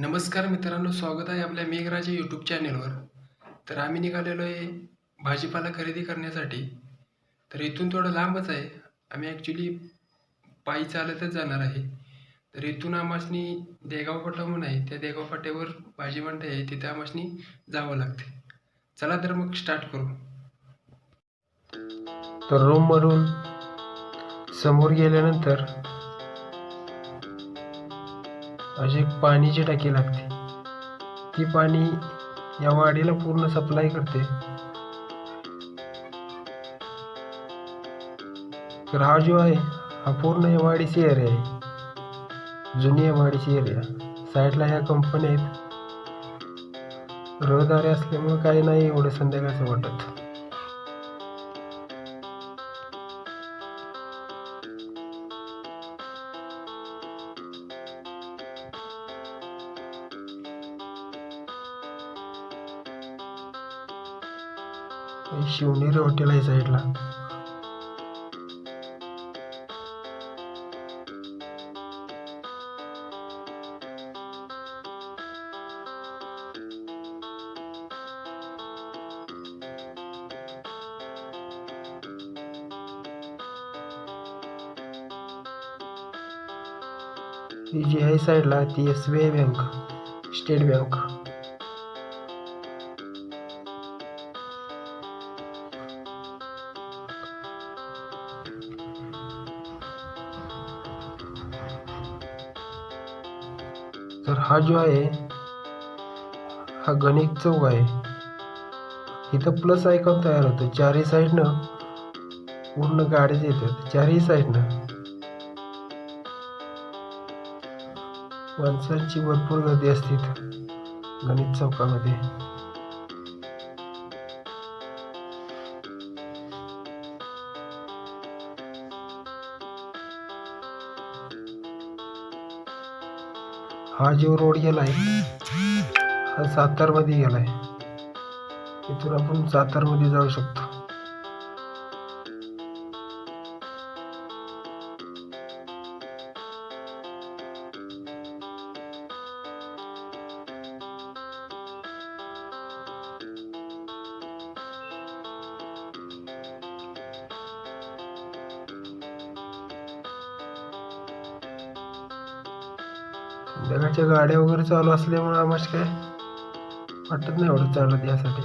नमस्कार मित्रांनो स्वागत आहे आपल्या मेघराजा यूट्यूब चॅनेलवर तर आम्ही निघालेलो आहे भाजीपाला खरेदी करण्यासाठी. तर इथून थोडं लांबच आहे. आम्ही ॲक्च्युली पायी चालतच जाणार आहे. तर इथून आमासनी देगाव फाटा म्हणून आहे त्या देगाव फाट्यावर भाजी मंडई आहे तिथे आमासनी जावं लागते. चला तर मग स्टार्ट करू. तर रूममधून समोर गेल्यानंतर अशी एक पाणीची टाकी लागते. ती पाणी या वाडीला पूर्ण सप्लाय करते. तर हा जो आहे हा पूर्ण या वाडीची एरिया आहे. जुनी या वाडीची एरिया साईडला ह्या कंपन्या आहेत. रहदारी असल्यामुळे काही नाही एवढं संध्याकाळचं वाटत. शिवनेरी हॉटेल आहे साईडला ही जी आहे साईडला ती S B I bank State Bank तर हा जो आहे हा गणित चौक आहे. इथं प्लस आयकॉन तयार होतं. चारही साईडनं पूर्ण गाड्याच येतात. चारही साईडनं माणसांची भरपूर गर्दी असते गणित चौकामध्ये. हा जो रोड गेला आहे हा सातारमध्ये गेला आहे इथून आपण सातारमध्ये जाऊ शकतो. संध्याकाळच्या गाड्या वगैरे चालू असल्यामुळे आम्हाला काय वाटत नाही एवढं चालत यासाठी.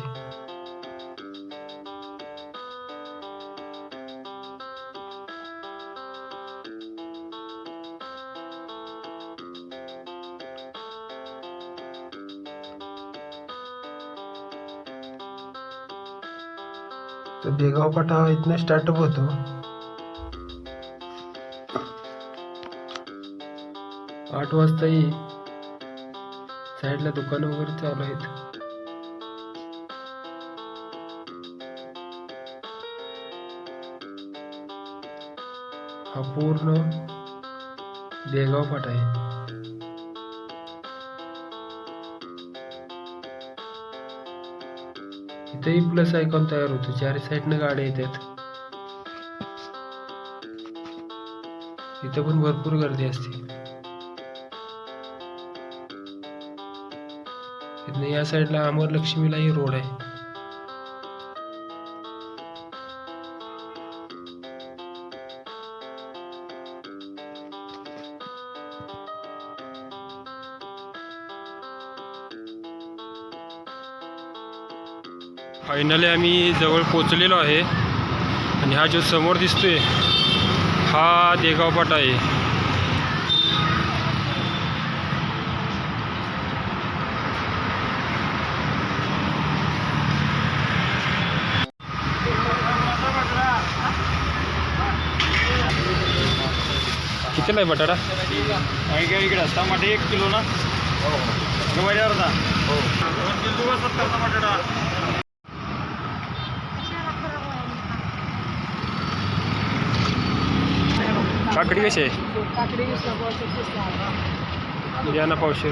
तर देगाव पाठा इथनं स्टार्टअप होतो. आठ वाजताही साईडला दुकानं वगैरे चालू आहेत. हा पूर्ण देगाव पाठ आहे. इथेही प्लस आयकॉन तयार होतो. चार साईडनं गाड्या येतात. इथं पण भरपूर गर्दी असते. तिथनं या साईडला अमर लक्ष्मीलाही रोड आहे. फायनली आम्ही जवळ पोचलेलो आहे. आणि हा जो समोर दिसतोय हा देगावपाट आहे. कितीला आहे बटाटा? इकडे टमाटे एक किलो ना? गवारी अर्धा हो. किलो सत्तर टमाटा काकडी कशी आहे? द्या ना पावशेर.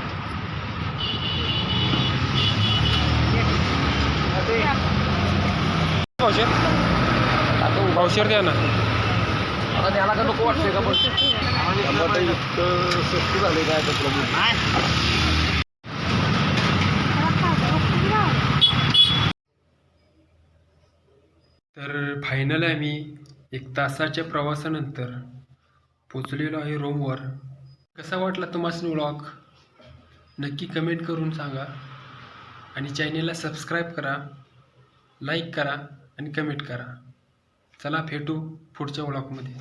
पावशेर. पावशेर द्या ना. आता त्याला का नको वाटते का पण? आता झाले काय तर तर फायनल आम्ही एक तासाच्या प्रवासानंतर पोचलेलो आहे रोमवर कसा वाटला तुम्हाला ब्लॉग नक्की कमेंट करून सांगा. आणि चॅनेलला सबस्क्राईब करा लाईक करा आणि कमेंट करा. चला भेटू पुढच्या व्लॉगमध्ये